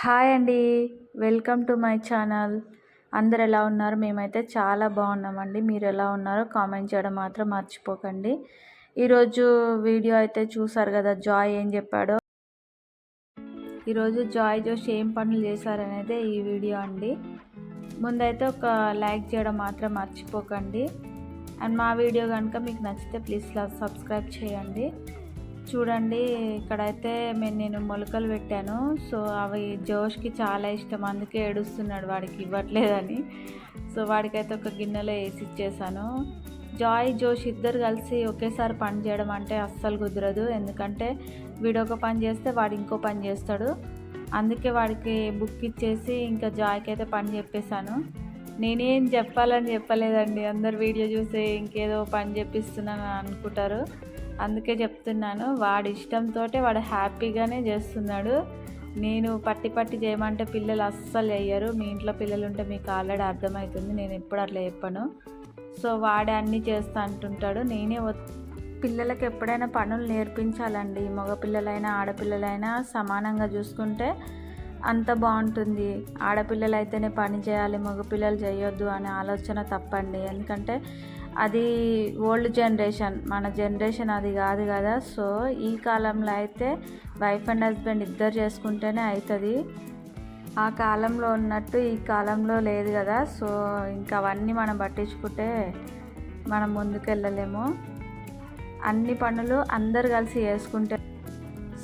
Hi అండి. Welcome to my channel. అందరు ఎలా ఉన్నారు? మేమైతే చాలా బాగున్నామండి. మీరు ఎలా ఉన్నారో కామెంట్ చేయడం మాత్రం మర్చిపోకండి. ఈరోజు వీడియో అయితే చూసారు కదా జాయ్ ఏం చెప్పాడో. ఈరోజు జాయ్ జోష్ ఏం పనులు చేశారనేదే ఈ వీడియో అండి. ముందైతే ఒక లైక్ చేయడం మాత్రం మర్చిపోకండి. అండ్ మా వీడియో కనుక మీకు నచ్చితే ప్లీజ్ సబ్స్క్రైబ్ చేయండి. చూడండి ఇక్కడైతే నేను మొలకలు పెట్టాను. సో అవి జోష్కి చాలా ఇష్టం. అందుకే ఏడుస్తున్నాడు వాడికి ఇవ్వట్లేదని. సో వాడికైతే ఒక గిన్నెలో వేసి ఇచ్చేసాను. జాయ్ జోష్ ఇద్దరు కలిసి ఒకేసారి పని చేయడం అంటే అస్సలు కుదరదు. ఎందుకంటే వీడు ఒక పని చేస్తే వాడు ఇంకో పని చేస్తాడు. అందుకే వాడికి బుక్ ఇచ్చేసి ఇంకా జాయ్కి అయితే పని చెప్పేశాను. నేనేం చెప్పాలని చెప్పలేదండి. అందరు వీడియో చూసి ఇంకేదో పని చెప్పిస్తున్నాను అనుకుంటారు. అందుకే చెప్తున్నాను వాడి ఇష్టంతో వాడు హ్యాపీగానే చేస్తున్నాడు. నేను పట్టి పట్టి చేయమంటే పిల్లలు అస్సలు వేయరు. మీ ఇంట్లో పిల్లలు ఉంటే మీకు ఆల్రెడీ అర్థమవుతుంది నేను ఎప్పుడు అట్లా చెప్పను. సో వాడే అన్నీ చేస్తా అంటుంటాడు. నేనే పిల్లలకి ఎప్పుడైనా పనులు నేర్పించాలండి. మగపిల్లలైనా ఆడపిల్లలైనా సమానంగా చూసుకుంటే అంత బాగుంటుంది. ఆడపిల్లలు అయితేనే పని చేయాలి మగపిల్లలు చేయొద్దు అనే ఆలోచన తప్పండి. ఎందుకంటే అది ఓల్డ్ జనరేషన్ మన జనరేషన్ అది కాదు కదా. సో ఈ కాలంలో అయితే వైఫ్ అండ్ హస్బెండ్ ఇద్దరు చేసుకుంటేనే అవుతుంది ఆ కాలంలో ఉన్నట్టు ఈ కాలంలో లేదు కదా. సో ఇంకా అవన్నీ మనం పట్టించుకుంటే మనం ముందుకెళ్ళలేము. అన్ని పనులు అందరు కలిసి చేసుకుంటే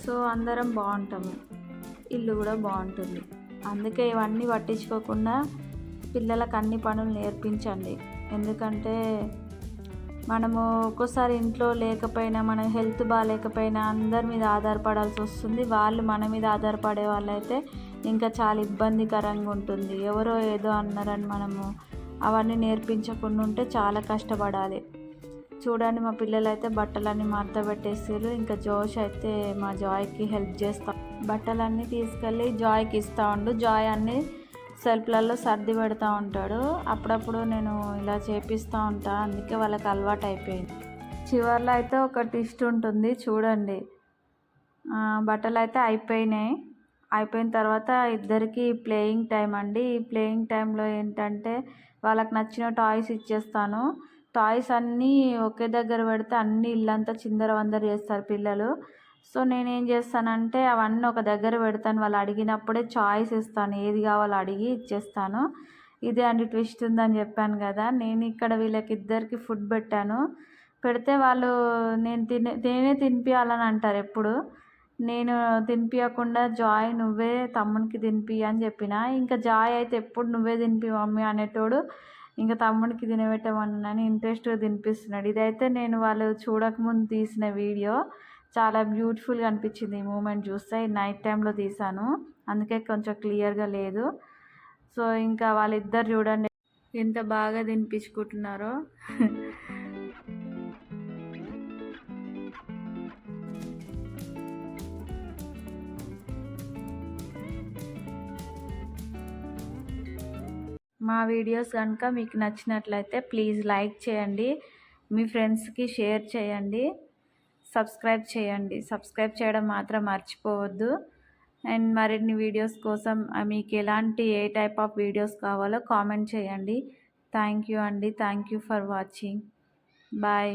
సో అందరం బాగుంటాము. ఇల్లు కూడా బాగుంటుంది. అందుకే ఇవన్నీ పట్టించుకోకుండా పిల్లలకు అన్ని పనులు నేర్పించండి. ఎందుకంటే మనము ఒక్కోసారి ఇంట్లో లేకపోయినా మన హెల్త్ బాగాలేకపోయినా అందరి మీద ఆధారపడాల్సి వస్తుంది. వాళ్ళు మన మీద ఆధారపడే వాళ్ళైతే ఇంకా చాలా ఇబ్బందికరంగా ఉంటుంది. ఎవరో ఏదో అన్నారని మనము అవన్నీ నేర్పించకుండా ఉంటే చాలా కష్టపడాలి. చూడండి మా పిల్లలు అయితే బట్టలన్నీ మడత పెట్టేసారు ఇంకా జోష్ అయితే మా జాయ్కి హెల్ప్ చేస్తాం. బట్టలన్నీ తీసుకెళ్ళి జాయ్కి ఇస్తూ ఉండు. జాయ్ అన్నీ సెల్ఫ్లలో సర్ది పెడతా ఉంటాడు. అప్పుడప్పుడు నేను ఇలా చేపిస్తూ ఉంటా అందుకే వాళ్ళకి అలవాటు అయిపోయింది. చివరిలో అయితే ఒక టిస్ట్ ఉంటుంది చూడండి. బట్టలు అయితే అయిపోయినాయి. అయిపోయిన తర్వాత ఇద్దరికి ప్లేయింగ్ టైం అండి. ఈ ప్లేయింగ్ టైంలో ఏంటంటే వాళ్ళకి నచ్చిన టాయ్స్ ఇచ్చేస్తాను. టాయ్స్ అన్నీ ఒకే దగ్గర పెడితే అన్నీ ఇల్లంతా చిందర వందర చేస్తారు పిల్లలు. సో నేనేం చేస్తానంటే అవన్నీ ఒక దగ్గర పెడతాను. వాళ్ళు అడిగినప్పుడే చాయిస్ ఇస్తాను. ఏది కావాలో అడిగి ఇచ్చేస్తాను. ఇదే అండి ట్విస్ట్ ఉందని చెప్పాను కదా. నేను ఇక్కడ వీళ్ళకి ఇద్దరికి ఫుడ్ పెట్టాను. పెడితే వాళ్ళు నేను తినే నేనే తినిపించాలని అంటారు ఎప్పుడు. నేను తినిపించకుండా జాయ్ నువ్వే తమ్మునికి తినిపి అని చెప్పిన. ఇంకా జాయ్ అయితే ఎప్పుడు నువ్వే తినిపి మమ్మీ అనేటోడు ఇంకా తమ్ముడికి తినబెట్టమన్నాను ఇంట్రెస్ట్గా తినిపిస్తున్నాడు. ఇదైతే నేను వాళ్ళు చూడకముందు తీసిన వీడియో. చాలా బ్యూటిఫుల్గా అనిపించింది ఈ మూమెంట్ చూస్తే. నైట్ టైంలో తీసాను అందుకే కొంచెం క్లియర్గా లేదు. సో ఇంకా వాళ్ళిద్దరు చూడండి ఎంత బాగా తినిపించుకుంటున్నారో. మా వీడియోస్ కనుక మీకు నచ్చినట్లయితే ప్లీజ్ లైక్ చేయండి. మీ ఫ్రెండ్స్కి షేర్ చేయండి. సబ్స్క్రైబ్ చేయండి. సబ్స్క్రైబ్ చేయడం మాత్రం మర్చిపోవద్దు. అండ్ మరిన్ని వీడియోస్ కోసం మీకు ఎలాంటి ఏ టైప్ ఆఫ్ వీడియోస్ కావాలో కామెంట్ చేయండి. థ్యాంక్ యూ అండి. Thank you for watching. Bye.